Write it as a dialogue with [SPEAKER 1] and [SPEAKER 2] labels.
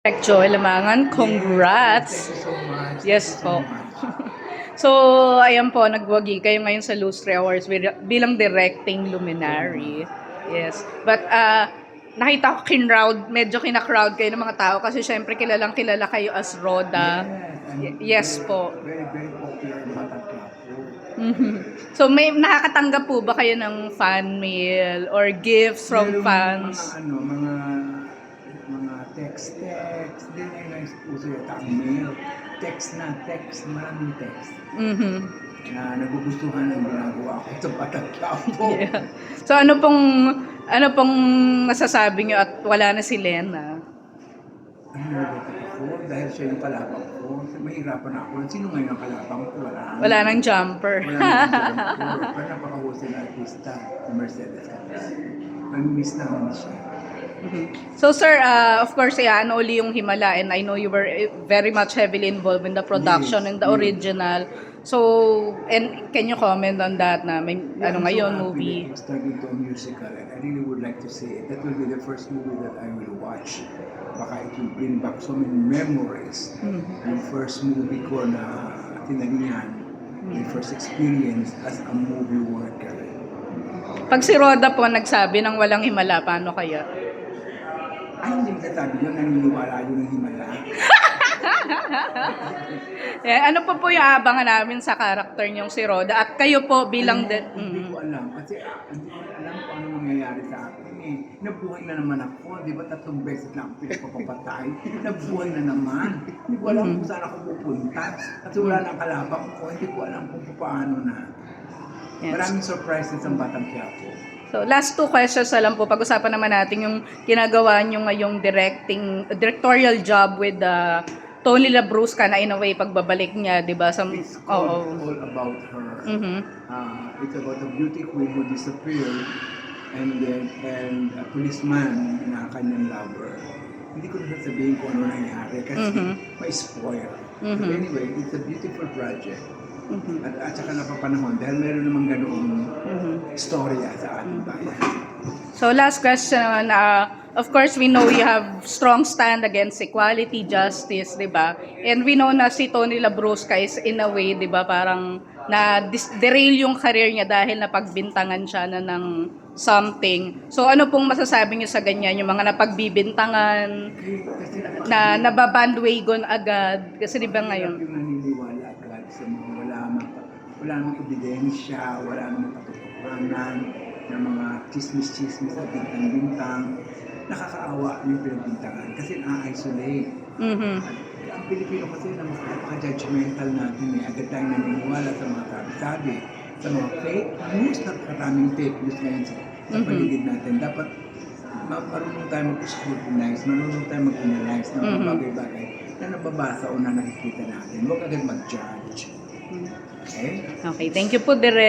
[SPEAKER 1] Direct Joel Lamangan, congrats!
[SPEAKER 2] So.
[SPEAKER 1] Yes po.
[SPEAKER 2] so
[SPEAKER 1] ayan po, nagwagi kayo ngayon sa Lustre Awards bil- bilang directing luminary. Yes. But, uh, nakita ko kin-crowd, medyo kina-crowd kayo ng mga tao kasi syempre kilalang kilala kayo as Roda. yes po.
[SPEAKER 2] Very, very popular.
[SPEAKER 1] Mhm. So, may nakakatanggap po ba kayo ng fan mail or gifts from fans?
[SPEAKER 2] Mga ano, mga mga text-text. Hindi na yung uso yata ang mail. Text na, text, maraming text.
[SPEAKER 1] Mhm.
[SPEAKER 2] Na nagugustuhan ang ginagawa ko sa Batang Quiapo.
[SPEAKER 1] Yeah. So, ano pong ano pong masasabi niyo at wala na si Lena?
[SPEAKER 2] Ano nalulungkot ako dahil siya yung kalabang ko. Mahirapan ako. Sino ngayon ang kalabang ko? Wala.
[SPEAKER 1] Wala nang jumper.
[SPEAKER 2] Wala nang jumper. Pero napakahusay na artista, Mercedes Capes. Mamimiss namin siya.
[SPEAKER 1] So sir, uh, of course, yeah, ano uli yung Himala and I know you were eh, very much heavily involved in the production
[SPEAKER 2] Yes,
[SPEAKER 1] and the
[SPEAKER 2] yes.
[SPEAKER 1] original. So, and can you comment on that na may
[SPEAKER 2] Yeah,
[SPEAKER 1] ano
[SPEAKER 2] I'm so
[SPEAKER 1] ngayon
[SPEAKER 2] happy
[SPEAKER 1] movie?
[SPEAKER 2] that turned into a musical and I really would like to say. That will be the first movie that I will watch. Baka it will bring back so many memories.
[SPEAKER 1] Mhm.
[SPEAKER 2] Yung first movie ko na tinanihan,
[SPEAKER 1] Hmm.
[SPEAKER 2] my first experience as a movie worker.
[SPEAKER 1] Pag si Roda po nagsabi ng walang Himala, paano kaya?
[SPEAKER 2] Ay, hindi masasabi yun, naniniwala yun ng himala.
[SPEAKER 1] Eh, ano po po yung abangan namin sa karakter niyong si Roda at kayo po bilang de-
[SPEAKER 2] Alam mo, Hindi
[SPEAKER 1] Mhm.
[SPEAKER 2] ko alam. Kasi ah, hindi ko alam kung ano mangyayari sa akin eh. Nabuhay na naman ako. Di ba tatlong beses na ako pinapapatay? Nabuhay na naman. Hindi ko alam kung saan ako pupunta. Kasi wala nang kalabang ko. Hindi ko alam kung paano na.
[SPEAKER 1] Yes.
[SPEAKER 2] Maraming surprises ang Batang Quiapo.
[SPEAKER 1] So, last two questions na lang po. Pag-usapan naman natin yung ginagawa nyo ngayong directing, directorial job with uh, Tony Labrusca na in a way pagbabalik niya, di ba? Sa,
[SPEAKER 2] It's
[SPEAKER 1] oo.
[SPEAKER 2] called All About Her.
[SPEAKER 1] Mhm.
[SPEAKER 2] Uh, it's about a beauty queen who disappeared and then and a policeman na kanyang lover. Hindi ko na sabihin kung ano nangyari kasi
[SPEAKER 1] Mhm.
[SPEAKER 2] may spoil.
[SPEAKER 1] Mhm.
[SPEAKER 2] But anyway, it's a beautiful project.
[SPEAKER 1] Mhm.
[SPEAKER 2] At, at saka napapanahon dahil meron namang ganoong
[SPEAKER 1] Mhm.
[SPEAKER 2] storya sa ating bayan.
[SPEAKER 1] So, last question. Uh, of course, we know you have strong stand against equality, justice, di ba? And we know na si Tony Labrusca is in a way, di ba, parang na derail yung career niya dahil napagbintangan siya na ng something. So, ano pong masasabi niyo sa ganyan? Yung mga napagbibintangan, na nababandwagon agad? Kasi di ba ngayon?
[SPEAKER 2] Yung naniniwala agad sa mga wala namang ebidensya, wala namang katotohanan, ng mga chismis-chismis at bintang-bintang. Nakakaawa yung pinagbintangan kasi na-isolate.
[SPEAKER 1] Mhm.
[SPEAKER 2] At ang Pilipino kasi na napaka-judgmental natin eh. Agad tayong naniniwala sa mga sabi-sabi, sa mga fake news. Napakaraming fake news ngayon sa, sa
[SPEAKER 1] Mhm.
[SPEAKER 2] paligid natin. Dapat ma- marunong tayo mag-scrutinize, marunong tayo mag-analyze ng mga
[SPEAKER 1] Mhm.
[SPEAKER 2] bagay-bagay na nababasa o na nakikita natin. Huwag agad mag-judge. Okay?
[SPEAKER 1] Okay, thank you po, Direk.